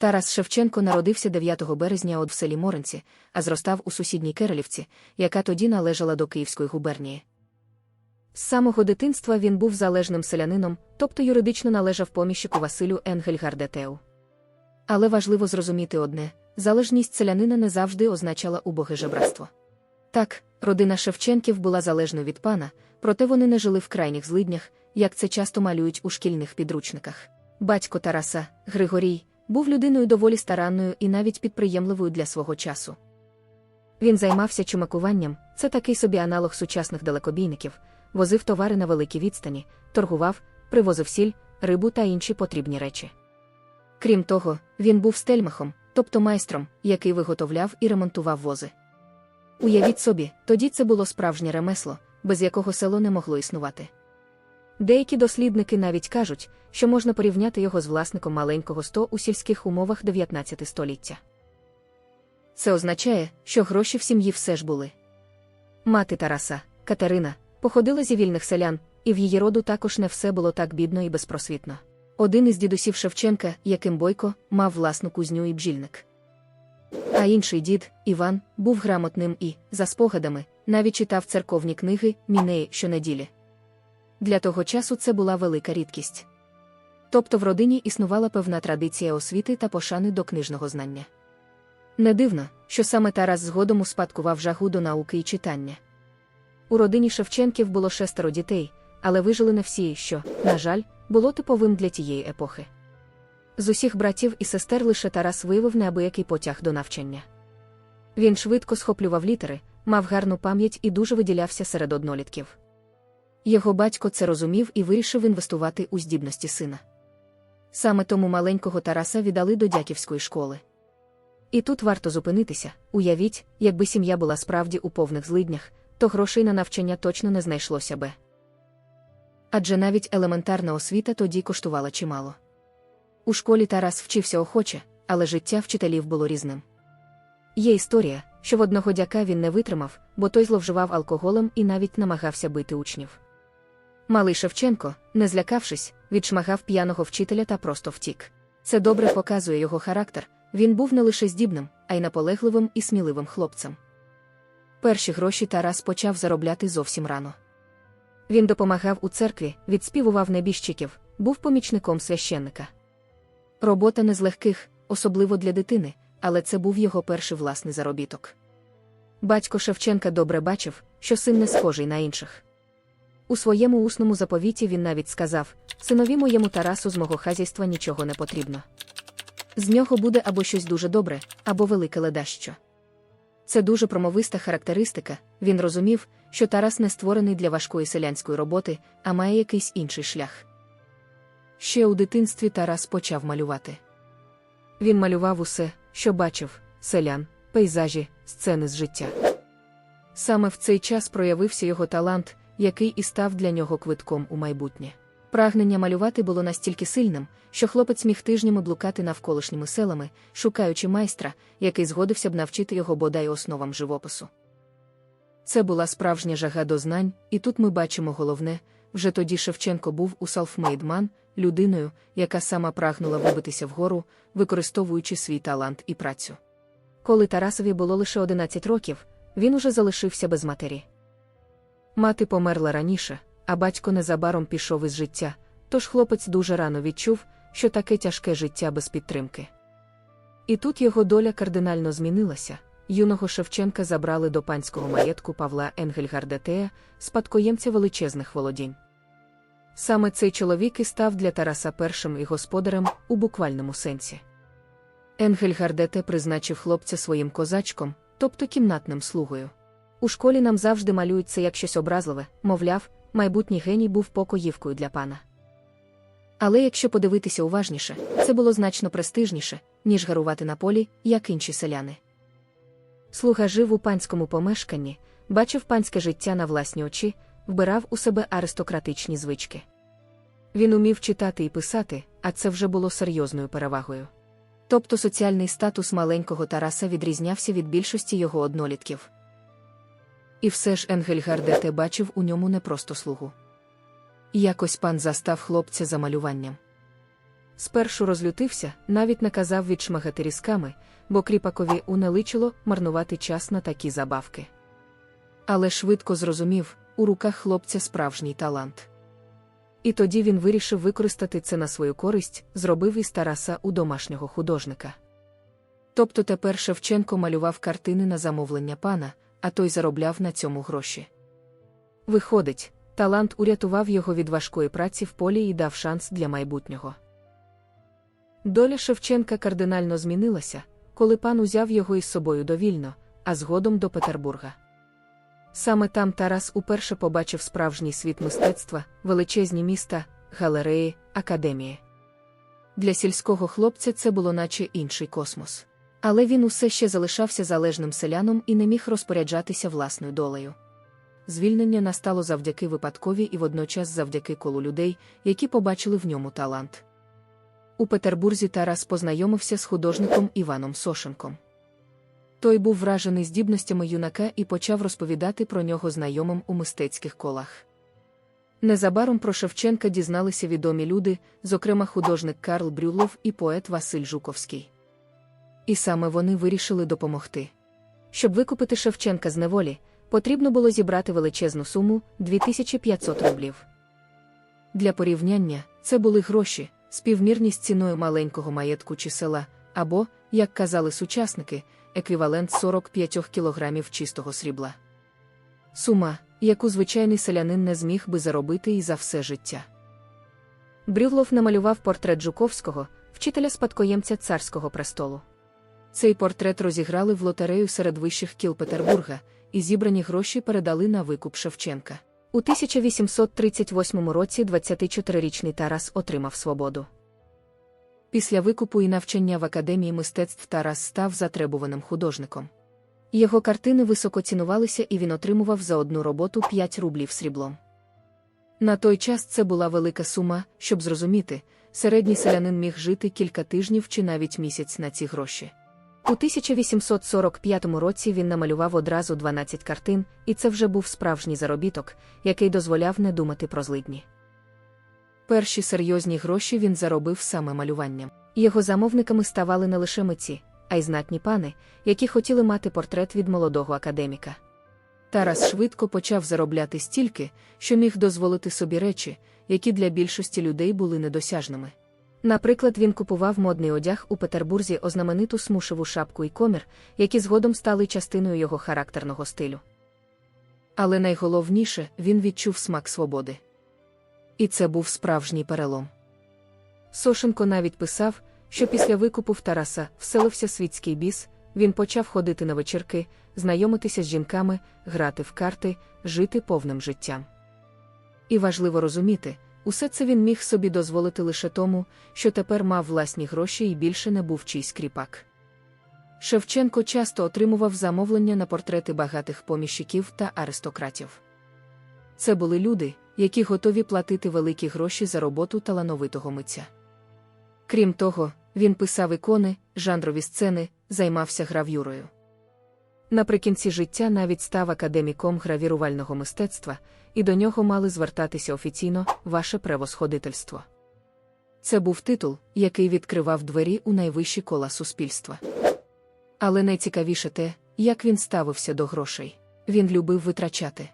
Тарас Шевченко народився 9 березня от в селі Моренці, а зростав у сусідній Керелівці, яка тоді належала до Київської губернії. З самого дитинства він був залежним селянином, тобто юридично належав поміщику Василю Енгельгардетеу. Але важливо зрозуміти одне: залежність селянина не завжди означала убоге жебратство. Так, родина Шевченків була залежною від пана, проте вони не жили в крайніх злиднях, як це часто малюють у шкільних підручниках. Батько Тараса, Григорій, був людиною доволі старанною і навіть підприємливою для свого часу. Він займався чумакуванням, це такий собі аналог сучасних далекобійників, возив товари на великі відстані, торгував, привозив сіль, рибу та інші потрібні речі. Крім того, він був стельмахом, тобто майстром, який виготовляв і ремонтував вози. Уявіть собі, тоді це було справжнє ремесло, без якого село не могло існувати. Деякі дослідники навіть кажуть, що можна порівняти його з власником маленького сто у сільських умовах 19 століття. Це означає, що гроші в сім'ї все ж були. Мати Тараса, Катерина, походила зі вільних селян, і в її роду також не все було так бідно і безпросвітно. Один із дідусів Шевченка, яким Бойко, мав власну кузню і бджільник. А інший дід, Іван, був грамотним і, за спогадами, навіть читав церковні книги мінеї щонеділі. Для того часу це була велика рідкість. Тобто в родині існувала певна традиція освіти та пошани до книжного знання. Не дивно, що саме Тарас згодом успадкував жагу до науки і читання. У родині Шевченків було шестеро дітей, але вижили не всі, що, на жаль, було типовим для тієї епохи. З усіх братів і сестер лише Тарас виявив неабиякий потяг до навчання. Він швидко схоплював літери, мав гарну пам'ять і дуже виділявся серед однолітків. Його батько це розумів і вирішив інвестувати у здібності сина. Саме тому маленького Тараса віддали до дяківської школи. І тут варто зупинитися уявіть, якби сім'я була справді у повних злиднях, то грошей на навчання точно не знайшлося би. Адже навіть елементарна освіта тоді коштувала чимало. У школі Тарас вчився охоче, але життя вчителів було різним. Є історія, що в одного дяка він не витримав, бо той зловживав алкоголем і навіть намагався бити учнів. Малий Шевченко, не злякавшись, відшмагав п'яного вчителя та просто втік. Це добре показує його характер, він був не лише здібним, а й наполегливим і сміливим хлопцем. Перші гроші Тарас почав заробляти зовсім рано. Він допомагав у церкві, відспівував небіжчиків, був помічником священника. Робота не з легких, особливо для дитини, але це був його перший власний заробіток. Батько Шевченка добре бачив, що син не схожий на інших. У своєму усному заповіті він навіть сказав: Синові моєму Тарасу з мого хазяйства нічого не потрібно. З нього буде або щось дуже добре, або велике ледащо. Це дуже промовиста характеристика, він розумів, що Тарас не створений для важкої селянської роботи, а має якийсь інший шлях. Ще у дитинстві Тарас почав малювати. Він малював усе, що бачив селян, пейзажі, сцени з життя. Саме в цей час проявився його талант, який і став для нього квитком у майбутнє. Прагнення малювати було настільки сильним, що хлопець міг тижнями блукати навколишніми селами, шукаючи майстра, який згодився б навчити його бодай основам живопису. Це була справжня жага до знань, і тут ми бачимо головне вже тоді Шевченко був у селфмейдман, людиною, яка сама прагнула вибитися вгору, використовуючи свій талант і працю. Коли Тарасові було лише 11 років, він уже залишився без матері. Мати померла раніше, а батько незабаром пішов із життя, тож хлопець дуже рано відчув, що таке тяжке життя без підтримки. І тут його доля кардинально змінилася. Юного Шевченка забрали до панського маєтку Павла Енгельгардетея, спадкоємця величезних володінь. Саме цей чоловік і став для Тараса першим і господарем у буквальному сенсі. Енгельгардете призначив хлопця своїм козачком, тобто кімнатним слугою. У школі нам завжди малюють це як щось образливе, мовляв, майбутній геній був покоївкою для пана. Але якщо подивитися уважніше, це було значно престижніше, ніж гарувати на полі, як інші селяни. Слуга жив у панському помешканні, бачив панське життя на власні очі, вбирав у себе аристократичні звички. Він умів читати і писати, а це вже було серйозною перевагою. Тобто соціальний статус маленького Тараса відрізнявся від більшості його однолітків. І все ж Енгельгардете бачив у ньому не просто слугу. Якось пан застав хлопця за малюванням. Спершу розлютився, навіть наказав відшмагати різками, бо кріпакові унеличило марнувати час на такі забавки. Але швидко зрозумів, у руках хлопця справжній талант. І тоді він вирішив використати це на свою користь, зробив із Тараса у домашнього художника. Тобто тепер Шевченко малював картини на замовлення пана, а той заробляв на цьому гроші. Виходить, талант урятував його від важкої праці в полі і дав шанс для майбутнього. Доля Шевченка кардинально змінилася, коли пан узяв його із собою довільно, а згодом до Петербурга. Саме там Тарас уперше побачив справжній світ мистецтва, величезні міста, галереї, академії. Для сільського хлопця це було наче інший космос. Але він усе ще залишався залежним селяном і не міг розпоряджатися власною долею. Звільнення настало завдяки випадкові і водночас завдяки колу людей, які побачили в ньому талант. У Петербурзі Тарас познайомився з художником Іваном Сошенком. Той був вражений здібностями юнака і почав розповідати про нього знайомим у мистецьких колах. Незабаром про Шевченка дізналися відомі люди, зокрема художник Карл Брюлов і поет Василь Жуковський. І саме вони вирішили допомогти. Щоб викупити Шевченка з неволі, потрібно було зібрати величезну суму 2500 рублів. Для порівняння, це були гроші, співмірні з ціною маленького маєтку чи села, або, як казали сучасники, еквівалент 45 кілограмів чистого срібла. Сума, яку звичайний селянин не зміг би заробити і за все життя. Брюлов намалював портрет Жуковського, вчителя спадкоємця царського престолу. Цей портрет розіграли в лотерею серед вищих кіл Петербурга, і зібрані гроші передали на викуп Шевченка. У 1838 році 24-річний Тарас отримав свободу. Після викупу і навчання в Академії мистецтв Тарас став затребуваним художником. Його картини високо цінувалися і він отримував за одну роботу 5 рублів сріблом. На той час це була велика сума, щоб зрозуміти, середній селянин міг жити кілька тижнів чи навіть місяць на ці гроші. У 1845 році він намалював одразу 12 картин, і це вже був справжній заробіток, який дозволяв не думати про злидні. Перші серйозні гроші він заробив саме малюванням. Його замовниками ставали не лише митці, а й знатні пани, які хотіли мати портрет від молодого академіка. Тарас швидко почав заробляти стільки, що міг дозволити собі речі, які для більшості людей були недосяжними. Наприклад, він купував модний одяг у Петербурзі ознамениту смушеву шапку і комір, які згодом стали частиною його характерного стилю. Але найголовніше він відчув смак свободи. І це був справжній перелом. Сошенко навіть писав, що після викупу в Тараса вселився світський біс, він почав ходити на вечірки, знайомитися з жінками, грати в карти, жити повним життям. І важливо розуміти, усе це він міг собі дозволити лише тому, що тепер мав власні гроші і більше не був чийсь кріпак. Шевченко часто отримував замовлення на портрети багатих поміщиків та аристократів. Це були люди, які готові платити великі гроші за роботу талановитого митця. Крім того, він писав ікони, жанрові сцени, займався гравюрою. Наприкінці життя навіть став академіком гравірувального мистецтва, і до нього мали звертатися офіційно ваше превосходительство. Це був титул, який відкривав двері у найвищі кола суспільства. Але найцікавіше те, як він ставився до грошей. Він любив витрачати.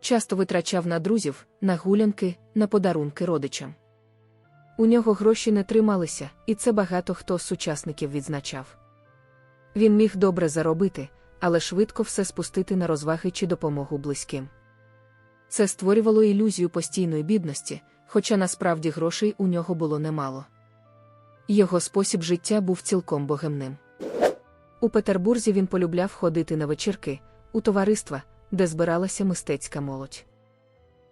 Часто витрачав на друзів, на гулянки, на подарунки родичам. У нього гроші не трималися, і це багато хто з сучасників відзначав. Він міг добре заробити, але швидко все спустити на розваги чи допомогу близьким. Це створювало ілюзію постійної бідності, хоча насправді грошей у нього було немало. Його спосіб життя був цілком богемним. У Петербурзі він полюбляв ходити на вечірки, у товариства, де збиралася мистецька молодь.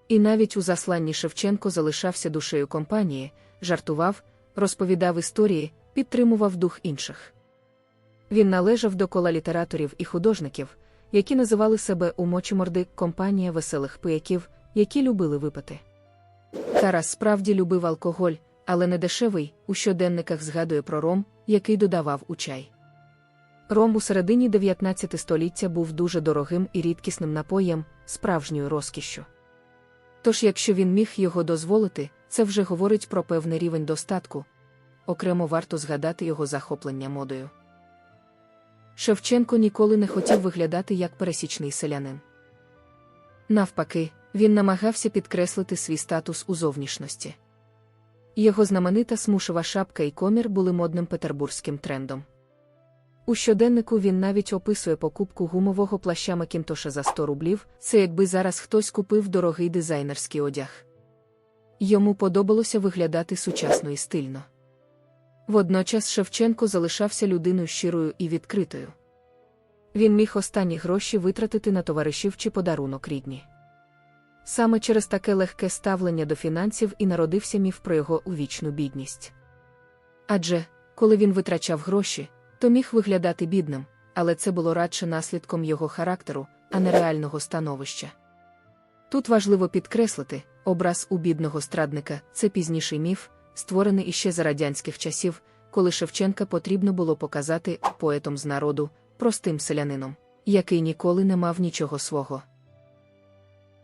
І навіть у засланні Шевченко залишався душею компанії, жартував, розповідав історії, підтримував дух інших. Він належав до кола літераторів і художників, які називали себе у мочіморди компанія веселих пияків, які любили випити. Тарас справді любив алкоголь, але не дешевий, у щоденниках згадує про ром, який додавав у чай. Ром у середині 19 століття був дуже дорогим і рідкісним напоєм, справжньою розкішшю. Тож, якщо він міг його дозволити, це вже говорить про певний рівень достатку. Окремо варто згадати його захоплення модою. Шевченко ніколи не хотів виглядати як пересічний селянин. Навпаки, він намагався підкреслити свій статус у зовнішності. Його знаменита смушова шапка і комір були модним петербурзьким трендом. У щоденнику він навіть описує покупку гумового плаща Макінтоша за 100 рублів, це якби зараз хтось купив дорогий дизайнерський одяг. Йому подобалося виглядати сучасно і стильно. Водночас Шевченко залишався людиною щирою і відкритою. Він міг останні гроші витратити на товаришів чи подарунок рідні. Саме через таке легке ставлення до фінансів і народився міф про його увічну бідність. Адже, коли він витрачав гроші, то міг виглядати бідним, але це було радше наслідком його характеру, а не реального становища. Тут важливо підкреслити, образ у бідного страдника це пізніший міф, створений іще за радянських часів, коли Шевченка потрібно було показати поетом з народу, простим селянином, який ніколи не мав нічого свого.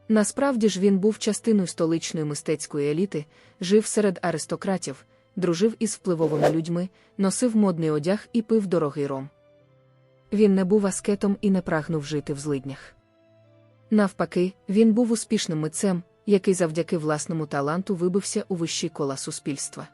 Насправді ж він був частиною столичної мистецької еліти, жив серед аристократів, дружив із впливовими людьми, носив модний одяг і пив дорогий ром. Він не був аскетом і не прагнув жити в злиднях. Навпаки, він був успішним митцем, який завдяки власному таланту вибився у вищі кола суспільства.